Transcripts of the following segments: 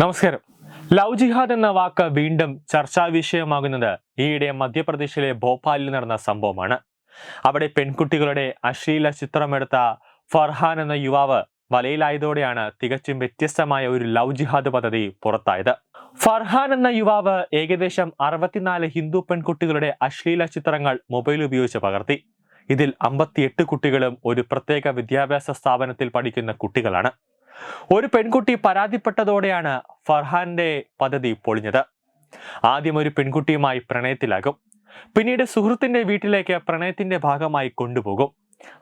നമസ്കാരം. ലവ് ജിഹാദ് എന്ന വാക്ക് വീണ്ടും ചർച്ചാ വിഷയമാകുന്നത് ഈയിടെ മധ്യപ്രദേശിലെ ഭോപ്പാലിൽ നടന്ന സംഭവമാണ്. അവിടെ പെൺകുട്ടികളുടെ അശ്ലീല ചിത്രമെടുത്ത ഫർഹാൻ എന്ന യുവാവ് വലയിലായതോടെയാണ് തികച്ചും വ്യത്യസ്തമായ ഒരു ലവ് ജിഹാദ് പദ്ധതി പുറത്തായത്. ഫർഹാൻ എന്ന യുവാവ് ഏകദേശം അറുപത്തിനാല് ഹിന്ദു പെൺകുട്ടികളുടെ അശ്ലീല ചിത്രങ്ങൾ മൊബൈൽ ഉപയോഗിച്ച് പകർത്തി. ഇതിൽ അമ്പത്തിയെട്ട് കുട്ടികളും ഒരു പ്രത്യേക വിദ്യാഭ്യാസ സ്ഥാപനത്തിൽ പഠിക്കുന്ന കുട്ടികളാണ്. ഒരു പെൺകുട്ടി പരാതിപ്പെട്ടതോടെയാണ് ഫർഹാന്റെ പദ്ധതി പൊളിഞ്ഞത്. ആദ്യം ഒരു പെൺകുട്ടിയുമായി പ്രണയത്തിലാകും. പിന്നീട് സുഹൃത്തിന്റെ വീട്ടിലേക്ക് പ്രണയത്തിന്റെ ഭാഗമായി കൊണ്ടുപോകും.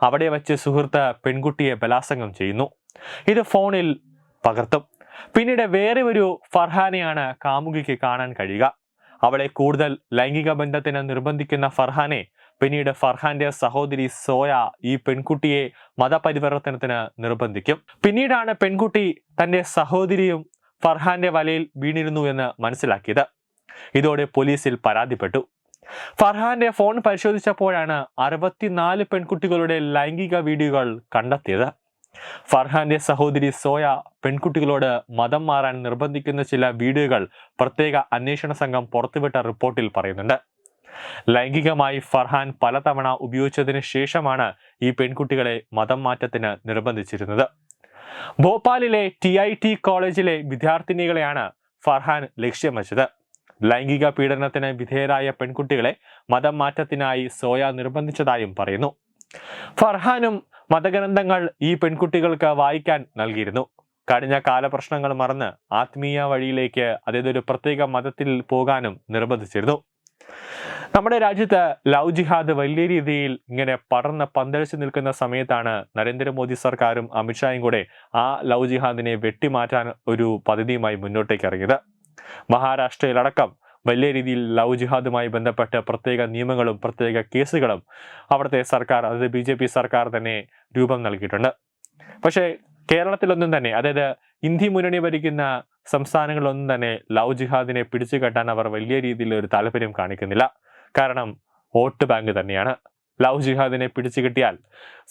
അവിടെ വച്ച് സുഹൃത്ത് പെൺകുട്ടിയെ ബലാസംഗം ചെയ്യുന്നു. ഇത് ഫോണിൽ പകർത്തും. പിന്നീട് വേറെ ഒരു ഫർഹാനെയാണ് കാമുകിക്ക് കാണാൻ കഴിയുക. അവളെ കൂടുതൽ ലൈംഗിക ബന്ധത്തിന് നിർബന്ധിക്കുന്ന ഫർഹാനെ പിന്നീട് ഫർഹാന്റെ സഹോദരി സോയ ഈ പെൺകുട്ടിയെ മതപരിവർത്തനത്തിന് നിർബന്ധിക്കും. പിന്നീടാണ് പെൺകുട്ടി തന്റെ സഹോദരിയും ഫർഹാന്റെ വലയിൽ വീണിരുന്നു എന്ന് മനസ്സിലാക്കിയത്. ഇതോടെ പോലീസിൽ പരാതിപ്പെട്ടു. ഫർഹാന്റെ ഫോൺ പരിശോധിച്ചപ്പോഴാണ് അറുപത്തിനാല് പെൺകുട്ടികളുടെ ലൈംഗിക വീഡിയോകൾ കണ്ടെത്തിയത്. ഫർഹാന്റെ സഹോദരി സോയ പെൺകുട്ടികളോട് മതം മാറാൻ നിർബന്ധിക്കുന്ന ചില വീഡിയോകൾ പ്രത്യേക അന്വേഷണ സംഘം പുറത്തുവിട്ട റിപ്പോർട്ടിൽ പറയുന്നുണ്ട്. ലൈംഗികമായി ഫർഹാൻ പലതവണ ഉപയോഗിച്ചതിന് ശേഷമാണ് ഈ പെൺകുട്ടികളെ മതം മാറ്റത്തിന് നിർബന്ധിച്ചിരുന്നത്. ഭോപ്പാലിലെ ടി ഐ ടി കോളേജിലെ വിദ്യാർത്ഥിനികളെയാണ് ഫർഹാൻ ലക്ഷ്യം വച്ചത്. ലൈംഗിക പീഡനത്തിന് വിധേയരായ പെൺകുട്ടികളെ മതം മാറ്റത്തിനായി സോയ നിർബന്ധിച്ചതായും പറയുന്നു. ഫർഹാനും മതഗ്രന്ഥങ്ങൾ ഈ പെൺകുട്ടികൾക്ക് വായിക്കാൻ നൽകിയിരുന്നു. കഴിഞ്ഞ കാലപ്രശ്നങ്ങൾ മറന്ന് ആത്മീയ വഴിയിലേക്ക് അതായത് ഒരു പ്രത്യേക മതത്തിൽ പോകാനും നിർബന്ധിച്ചിരുന്നു. നമ്മുടെ രാജ്യത്ത് ലവ് ജിഹാദ് വലിയ രീതിയിൽ ഇങ്ങനെ പടർന്ന് പന്തലിച്ചു നിൽക്കുന്ന സമയത്താണ് നരേന്ദ്രമോദി സർക്കാരും അമിത്ഷായും കൂടെ ആ ലവ് ജിഹാദിനെ വെട്ടിമാറ്റാൻ ഒരു പദ്ധതിയുമായി മുന്നോട്ടേക്ക് ഇറങ്ങിയത്. മഹാരാഷ്ട്രയിലടക്കം വലിയ രീതിയിൽ ലവ് ജിഹാദുമായി ബന്ധപ്പെട്ട് പ്രത്യേക നിയമങ്ങളും പ്രത്യേക കേസുകളും അവിടുത്തെ സർക്കാർ അതായത് ബി ജെ പി സർക്കാർ തന്നെ രൂപം നൽകിയിട്ടുണ്ട്. പക്ഷേ കേരളത്തിലൊന്നും തന്നെ അതായത് ഇന്ത്യ മുന്നണി ഭരിക്കുന്ന സംസ്ഥാനങ്ങളിലൊന്നും തന്നെ ലവ് ജിഹാദിനെ പിടിച്ചു കെട്ടാൻ അവർ വലിയ രീതിയിൽ ഒരു താല്പര്യം കാണിക്കുന്നില്ല. കാരണം വോട്ട് ബാങ്ക് തന്നെയാണ്. ലവ് ജിഹാദിനെ പിടിച്ചു കിട്ടിയാൽ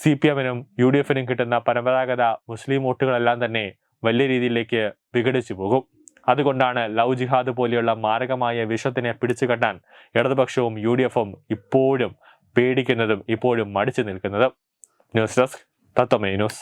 സി പി എമ്മിനും യു ഡി എഫിനും കിട്ടുന്ന പരമ്പരാഗത മുസ്ലിം വോട്ടുകളെല്ലാം തന്നെ വലിയ രീതിയിലേക്ക് വിഘടിച്ചു പോകും. അതുകൊണ്ടാണ് ലവ് ജിഹാദ് പോലെയുള്ള മാരകമായ വിഷത്തിനെ പിടിച്ചു കെട്ടാൻ ഇടതുപക്ഷവും യു ഡി എഫും ഇപ്പോഴും പേടിക്കുന്നതും ഇപ്പോഴും മടിച്ചു നിൽക്കുന്നതും. ന്യൂസ് ഡെസ്ക് തത്വമേ ന്യൂസ്.